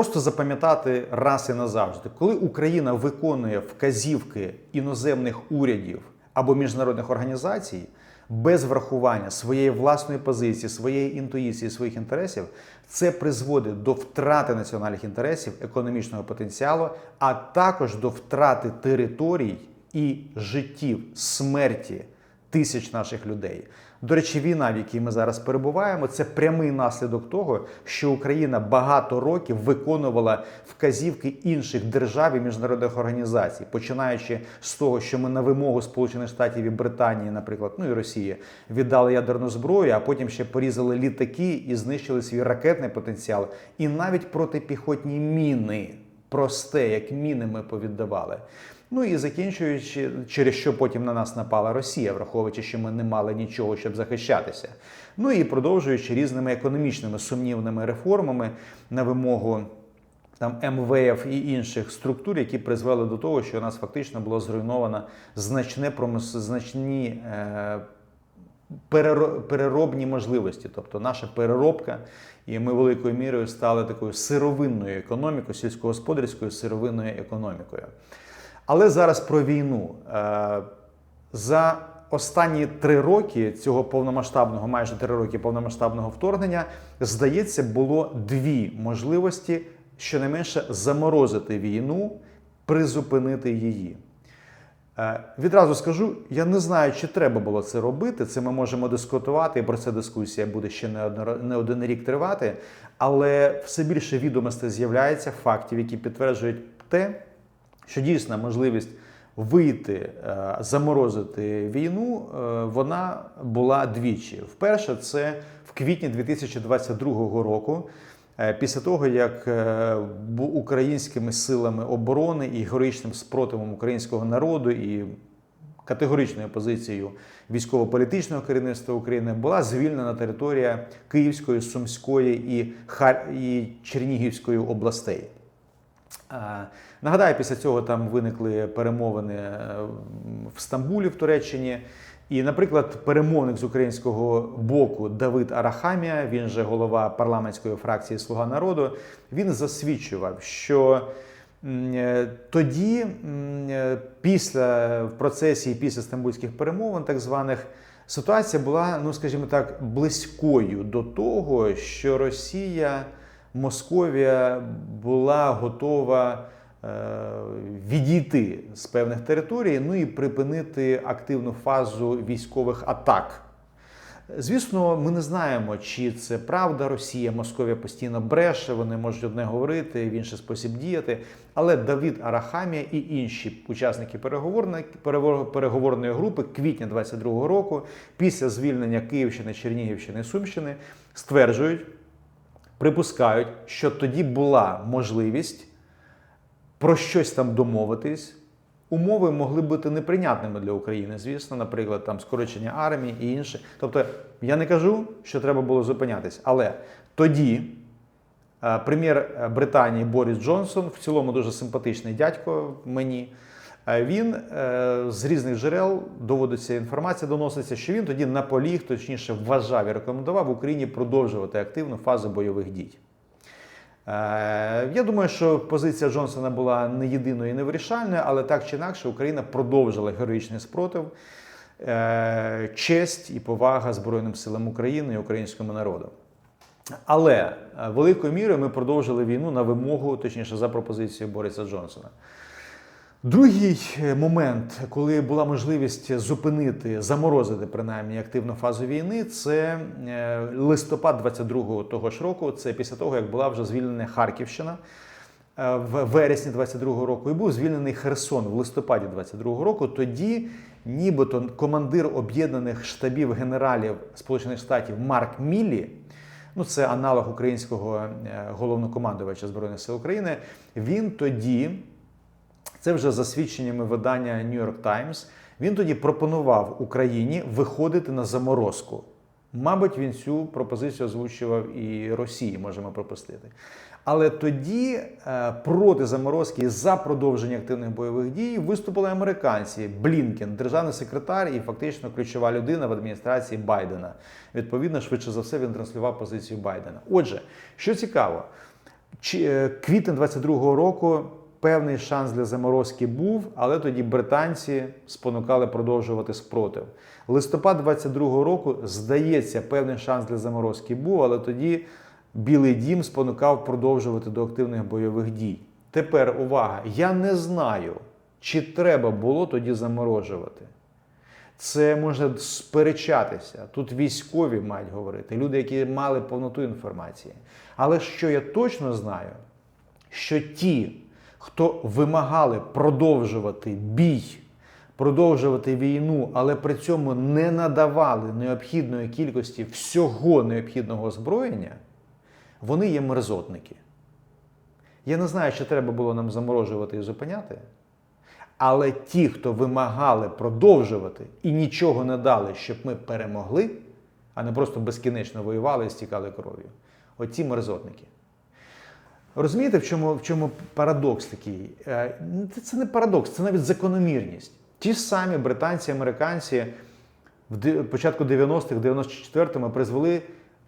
просто запам'ятати раз і назавжди, коли Україна виконує вказівки іноземних урядів або міжнародних організацій без врахування своєї власної позиції, своєї інтуїції, своїх інтересів, це призводить до втрати національних інтересів, економічного потенціалу, а також до втрати територій і життів, смерті тисяч наших людей. До речі, війна, в якій ми зараз перебуваємо, це прямий наслідок того, що Україна багато років виконувала вказівки інших держав і міжнародних організацій, починаючи з того, що ми на вимогу Сполучених Штатів і Британії, наприклад, ну і Росії, віддали ядерну зброю, а потім ще порізали літаки і знищили свій ракетний потенціал, і навіть протипіхотні міни, просте, як міни, ми повіддавали. Ну і закінчуючи, через що потім на нас напала Росія, враховуючи, що ми не мали нічого, щоб захищатися. Ну і продовжуючи різними економічними сумнівними реформами на вимогу там МВФ і інших структур, які призвели до того, що у нас фактично було зруйновано значне значні е... переро- переробні можливості, тобто наша переробка, і ми великою мірою стали такою сировинною економікою, сільськогосподарською сировинною економікою. Але зараз про війну. Е, За останні три роки цього повномасштабного, майже три роки повномасштабного вторгнення, здається, було дві можливості щонайменше заморозити війну, призупинити її. Е, Відразу скажу, я не знаю, чи треба було це робити. Це ми можемо дискутувати, і про це дискусія буде ще не один рік тривати. Але все більше відомостей з'являється, фактів, які підтверджують те, що дійсно можливість вийти, е, заморозити війну, е, вона була двічі. Вперше це в квітні 2022 року. е, Після того, як українськими силами оборони і героїчним спротивом українського народу і категоричною позицією військово-політичного керівництва України була звільнена територія Київської, Сумської і, Хар... і Чернігівської областей. Нагадаю, після цього там виникли перемовини е, в Стамбулі в Туреччині. І, наприклад, перемовник з українського боку Давид Арахамія, він же голова парламентської фракції Слуга народу, він засвідчував, що е, тоді, е, після в процесі після стамбульських перемовин, так званих, ситуація була, ну скажімо так, близькою до того, що Росія, Московія була готова е, відійти з певних територій, ну і припинити активну фазу військових атак. Звісно, ми не знаємо, чи це правда. Росія, Московія постійно бреше, вони можуть одне говорити, в інший спосіб діяти. Але Давід Арахамія і інші учасники переговорної, переговор- переговорної групи квітня 22-го року, після звільнення Київщини, Чернігівщини і Сумщини, стверджують, припускають, що тоді була можливість про щось там домовитись. Умови могли бути неприйнятними для України, звісно, наприклад, там скорочення армії і інше. Тобто, я не кажу, що треба було зупинятись, але тоді е, прем'єр е, Британії Борис Джонсон, в цілому дуже симпатичний дядько мені. Е, Він е, з різних джерел доводиться інформація, доноситься, що він тоді наполіг, точніше вважав і рекомендував Україні продовжувати активну фазу бойових дій. Е, Я думаю, що позиція Джонсона була не єдиною і не вирішальною, але так чи інакше Україна продовжила героїчний спротив, честь і повага Збройним силам України і українському народу. Але великою мірою ми продовжили війну на вимогу, точніше, за пропозицією Бориса Джонсона. Другий е, момент, коли була можливість зупинити, заморозити принаймні активну фазу війни, це е, листопад 22-го того ж року. Це після того, як була вже звільнена Харківщина е, в вересні 22-го року, і був звільнений Херсон в листопаді 22-го року. Тоді, нібито, командир об'єднаних штабів генералів Сполучених Штатів Марк Міллі, ну це аналог українського головнокомандувача Збройних сил України. Він тоді. Це вже за свідченнями видання New York Times. Він тоді пропонував Україні виходити на заморозку. Мабуть, він цю пропозицію озвучував і Росії, можемо пропустити. Але тоді е, проти заморозки за продовження активних бойових дій виступили американці Блінкен, державний секретар і фактично ключова людина в адміністрації Байдена. Відповідно, швидше за все, він транслював позицію Байдена. Отже, що цікаво, е, Квітень 22-го року певний шанс для заморозки був, але тоді британці спонукали продовжувати спротив. Листопад 22-го року, здається, певний шанс для заморозки був, але тоді Білий дім спонукав продовжувати до активних бойових дій. Тепер увага! Я не знаю, чи треба було тоді заморожувати. Це можна сперечатися. Тут військові мають говорити, люди, які мали повноту інформації. Але що я точно знаю, що ті, хто вимагали продовжувати бій, продовжувати війну, але при цьому не надавали необхідної кількості всього необхідного озброєння, вони є мерзотники. Я не знаю, чи треба було нам заморожувати і зупиняти. Але ті, хто вимагали продовжувати і нічого не дали, щоб ми перемогли, а не просто безкінечно воювали і стікали кров'ю, оці мерзотники. Розумієте, в чому, в чому парадокс такий? Е, Це, не парадокс, це навіть закономірність. Ті самі британці, американці в початку 90-х, 94-му призвели,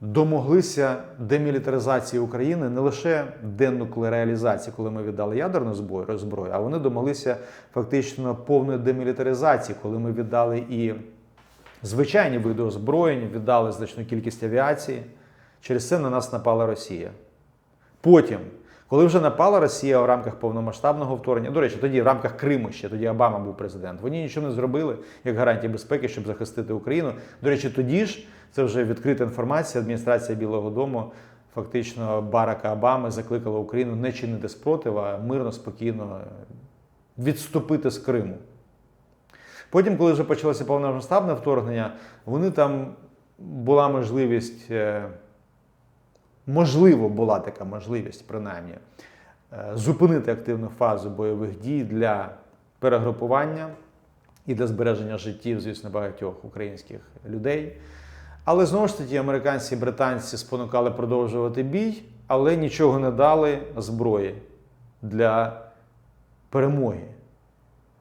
домоглися демілітаризації України не лише денуклеарізації, коли ми віддали ядерну зброю, а вони домоглися фактично повної демілітаризації, коли ми віддали і звичайні види озброєнь, віддали значну кількість авіації. Через це на нас напала Росія. Потім, коли вже напала Росія в рамках повномасштабного вторгнення, до речі, тоді в рамках Криму ще тоді Обама був президент. Вони нічого не зробили як гарантії безпеки, щоб захистити Україну. До речі, тоді ж це вже відкрита інформація. Адміністрація Білого Дому фактично Барака Обами закликала Україну не чинити спротив, а мирно, спокійно відступити з Криму. Потім, коли вже почалося повномасштабне вторгнення, вони там була можливість. Можливо, була така можливість, принаймні, е, зупинити активну фазу бойових дій для перегрупування і для збереження життів, звісно, багатьох українських людей. Але знову ж таки, американці і британці спонукали продовжувати бій, але нічого не дали зброї для перемоги.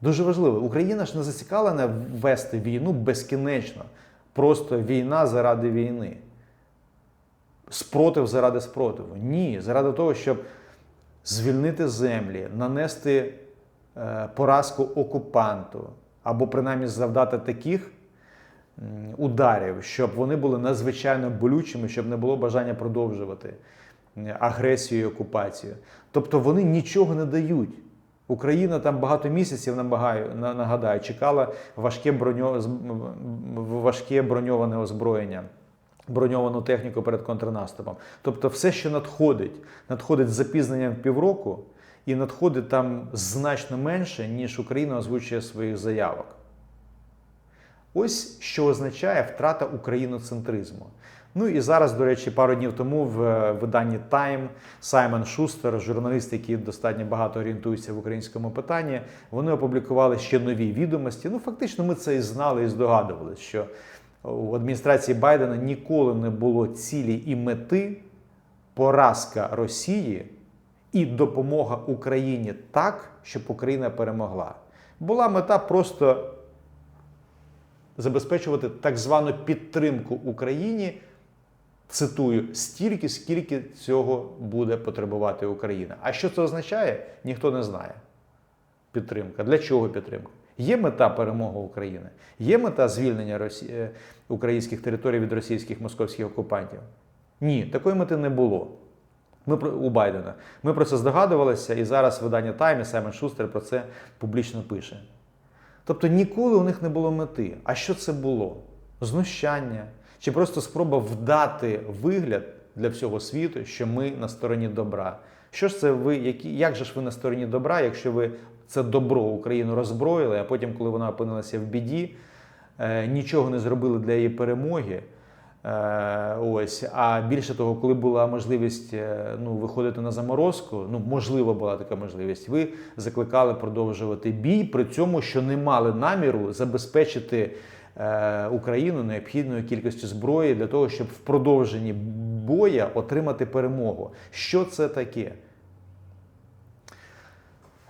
Дуже важливо, Україна ж не зацікавлена вести війну безкінечно. Просто війна заради війни спротив заради спротиву. Ні, заради того, щоб звільнити землі, нанести е, поразку окупанту, або принаймні завдати таких ударів, щоб вони були надзвичайно болючими, щоб не було бажання продовжувати агресію і окупацію. Тобто вони нічого не дають. Україна там багато місяців набагаю, нагадаю, чекала важке, броньо, важке броньоване озброєння броньовану техніку перед контрнаступом. Тобто, все, що надходить, надходить з запізненням півроку, і надходить там значно менше, ніж Україна озвучує своїх заявок. Ось що означає втрата україноцентризму. Ну і зараз, до речі, пару днів тому в е, виданні Time Саймон Шустер, журналіст, який достатньо багато орієнтується в українському питанні, вони опублікували ще нові відомості. Ну, фактично, ми це і знали, і здогадувалися, що у адміністрації Байдена ніколи не було цілі і мети поразка Росії і допомога Україні так, щоб Україна перемогла. Була мета просто забезпечувати так звану підтримку Україні. Цитую, стільки, скільки цього буде потребувати Україна. А що це означає, ніхто не знає. Підтримка. Для чого підтримка? Є мета перемоги України, є мета звільнення Росі... е, українських територій від російських московських окупантів? Ні, такої мети не було. Ми у Байдена. Ми про це здогадувалися, і зараз видання Тайм і Саймон Шустер про це публічно пише. Тобто ніколи у них не було мети. А що це було? Знущання чи просто спроба вдати вигляд для всього світу, що ми на стороні добра. Що ж це ви, які, як же ж ви на стороні добра, якщо ви це добро Україну роззброїли, а потім, коли вона опинилася в біді, е, нічого не зробили для її перемоги? Е, ось, а більше того, коли була можливість е, ну, виходити на заморозку, ну можливо була така можливість, ви закликали продовжувати бій, при цьому, що не мали наміру забезпечити Україну необхідною кількістю зброї для того, щоб в продовженні боя отримати перемогу. Що це таке?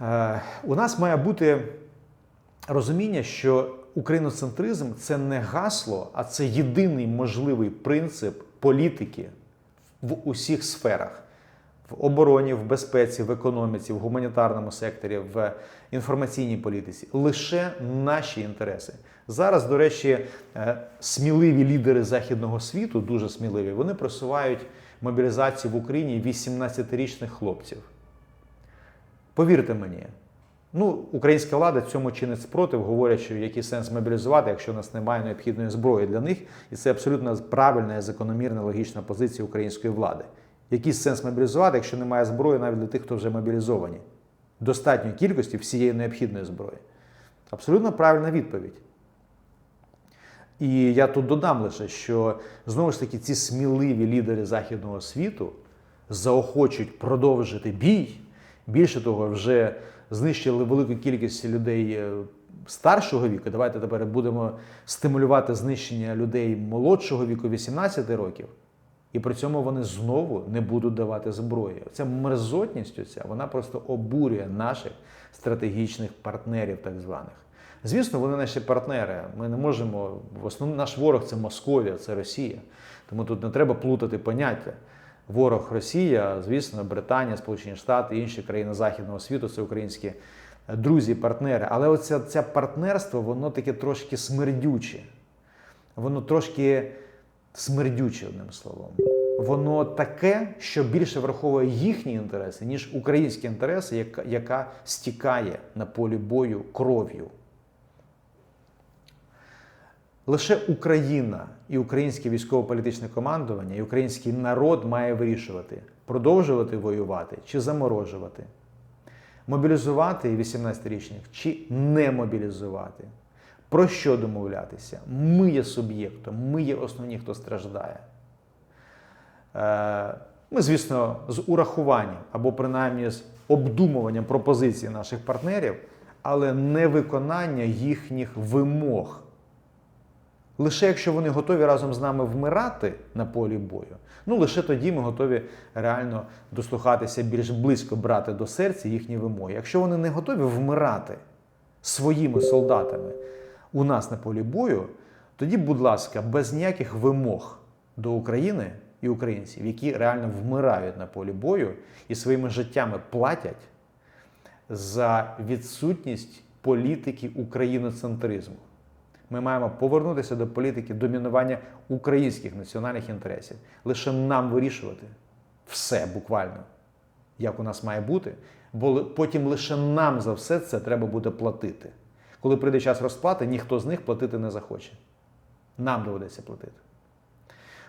Е, у нас має бути розуміння, що україноцентризм це не гасло, а це єдиний можливий принцип політики в усіх сферах. в обороні, в безпеці, в економіці, в гуманітарному секторі, в інформаційній політиці. Лише наші інтереси. Зараз, до речі, е, сміливі лідери західного світу, дуже сміливі, вони просувають мобілізацію в Україні 18-річних хлопців. Повірте мені, ну, українська влада цьому чинить спротив, говорять, що який сенс мобілізувати, якщо у нас немає необхідної зброї для них, і це абсолютно правильна, закономірна, логічна позиція української влади. Який сенс мобілізувати, якщо немає зброї навіть для тих, хто вже мобілізовані? Достатньої кількості всієї необхідної зброї. Абсолютно правильна відповідь. І я тут додам лише, що знову ж таки ці сміливі лідери західного світу заохочують продовжити бій. Більше того, вже знищили велику кількість людей е, старшого віку. Давайте тепер будемо стимулювати знищення людей молодшого віку 18 років. І при цьому вони знову не будуть давати зброї. Ця мерзотність, оця, вона просто обурює наших стратегічних партнерів, так званих. Звісно, вони наші партнери. Ми не можемо. В основному наш ворог це Московія, це Росія. Тому тут не треба плутати поняття. Ворог Росія, звісно, Британія, Сполучені Штати, інші країни Західного світу це українські друзі, партнери. Але оце це партнерство, воно таке трошки смердюче. Воно трошки смердюче, одним словом. Воно таке, що більше враховує їхні інтереси, ніж українські інтереси, яка, яка стікає на полі бою кров'ю. Лише Україна і українське військово-політичне командування, і український народ має вирішувати, продовжувати воювати чи заморожувати, мобілізувати 18-річних чи не мобілізувати. Про що домовлятися? Ми є суб'єктом, ми є основні, хто страждає. Е, Ми, звісно, з урахуванням або принаймні з обдумуванням пропозицій наших партнерів, але не виконання їхніх вимог. Лише якщо вони готові разом з нами вмирати на полі бою, ну лише тоді ми готові реально дослухатися більш близько брати до серця їхні вимоги. Якщо вони не готові вмирати своїми солдатами у нас на полі бою, тоді, будь ласка, без ніяких вимог до України і українців, які реально вмирають на полі бою і своїми життями платять за відсутність політики україноцентризму. Ми маємо повернутися до політики домінування українських національних інтересів. Лише нам вирішувати все буквально, як у нас має бути, бо потім лише нам за все це треба буде платити. Коли прийде час розплати, ніхто з них платити не захоче. Нам доведеться платити.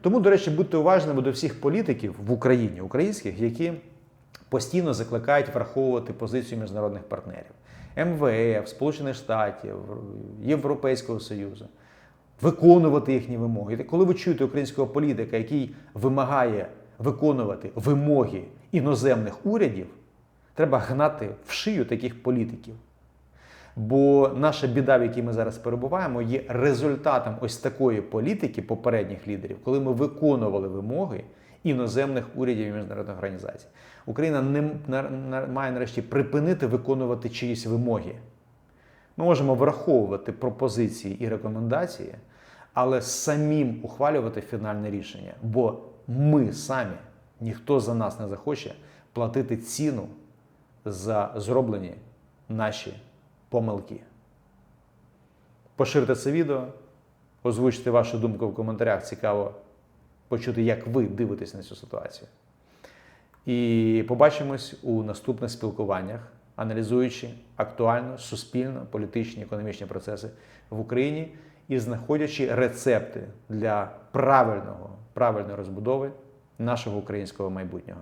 Тому, до речі, будьте уважними до всіх політиків в Україні, українських, які постійно закликають враховувати позицію міжнародних партнерів. МВФ, Сполучених Штатів, Європейського Союзу, виконувати їхні вимоги. І коли ви чуєте українського політика, який вимагає виконувати вимоги іноземних урядів, треба гнати в шию таких політиків. Бо наша біда, в якій ми зараз перебуваємо, є результатом ось такої політики попередніх лідерів, коли ми виконували вимоги іноземних урядів і міжнародних організацій. Україна не має нарешті припинити виконувати чиїсь вимоги. Ми можемо враховувати пропозиції і рекомендації, але самим ухвалювати фінальне рішення. Бо ми самі, ніхто за нас не захоче платити ціну за зроблені наші помилки. Поширте це відео, озвучте вашу думку в коментарях. Цікаво почути, як ви дивитесь на цю ситуацію. І побачимось у наступних спілкуваннях, аналізуючи актуально суспільно, політичні, економічні процеси в Україні і знаходячи рецепти для правильного, правильної розбудови нашого українського майбутнього.